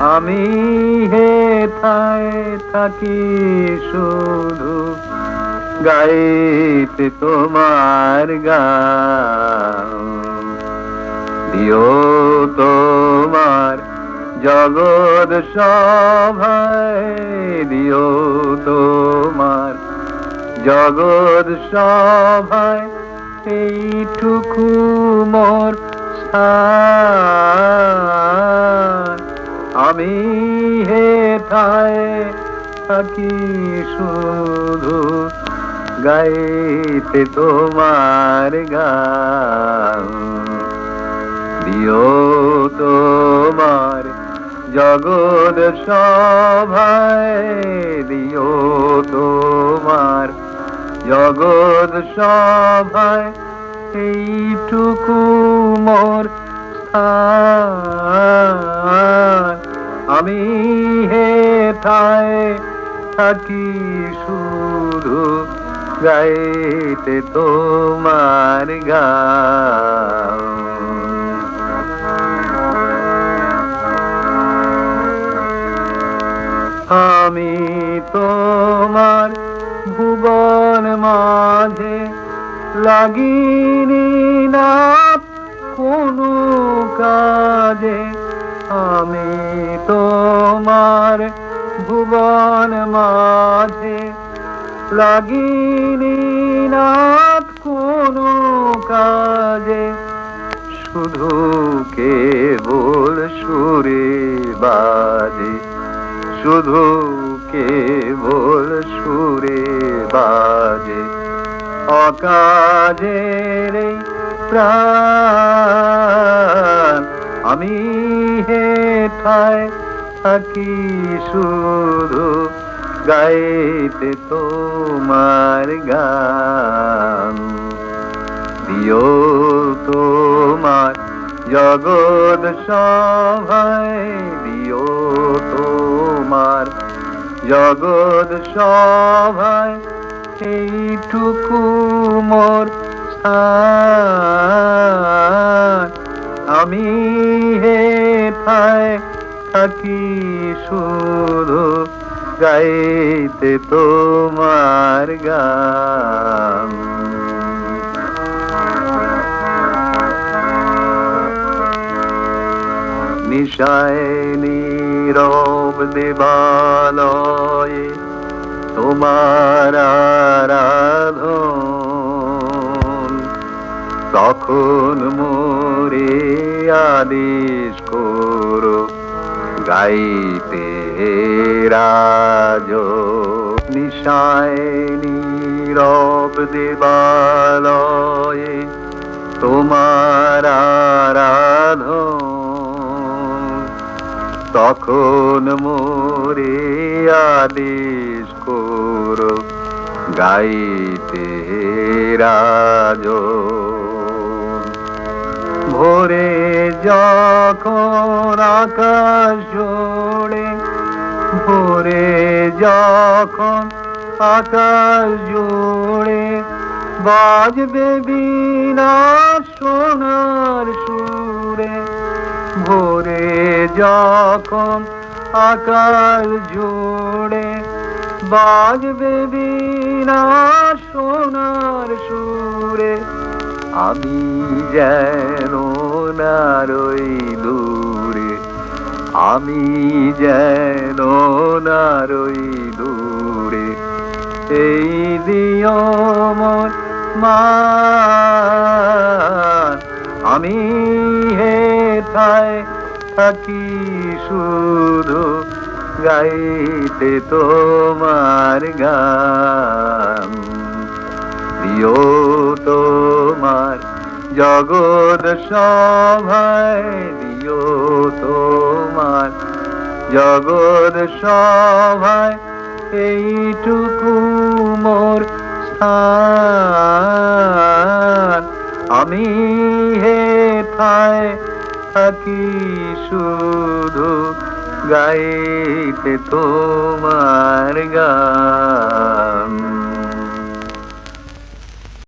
আমি হেথায় থাকি শুধু গাইতে তোমার দিও তোমার জগৎ সভায়, দিও তোমার জগৎ সভায়, এইটুকু মোর স্থান। আমি হেথায় থাকি শুধু গাইতে তোমার গান। দিও তোমার জগৎ সভায়, দিও তোমার জগৎ সভায়, এইটুকু মোর স্থান। আমি হেথায় থাকি শুধু গাইতে তোমার গান। আমি তোমার ভুবন মাঝে লাগিনি না কোনো কাজে আমি তোমার ভুবন মাঝে লাগিনি না কোনো কাজে। শুধু কেবল সুরে বাজে, শুধু কেবল সুরে বাজে। অকাজের প্রাণ আমি হেঠায় থাকি শুধু গাইতে তোমার গান। দিও তোমার জগৎ সভায়, দিও তোমার জগৎ সভায়, এইটুকু মোর আমি শুধু গাইতে তোমার গান। নিশায় নীরব দেবালয়ে তোমার আরাধন। তখন মোরে আদেশ করো গাইতে রাজ নিশায় নীরব দেবালয়ে তোমার আরাধন। তখন মোরে আদেশ করো গাইতে রাজ। ভোরে যখন আকাশ জোড়ে ভোরে যখন আকাশ জোড়ে বাজবে বিনা সোনার সুরে, ভোরে যখন আকাশ জোড়ে বাজবে বিনা সোনার সুরে আমি যেন নারই দূরে, আমি যেন নারই দূরে। এই দিও মন আমি হেথায় থাকি শুধু গাইতে তোমার গান। দিও তোমার জগৎ সভায় দিও তোমার। জগৎ সভায় এইটুকু মোর স্থান। আমি হেথায় থাকি শুধু গাইতে তোমার গান।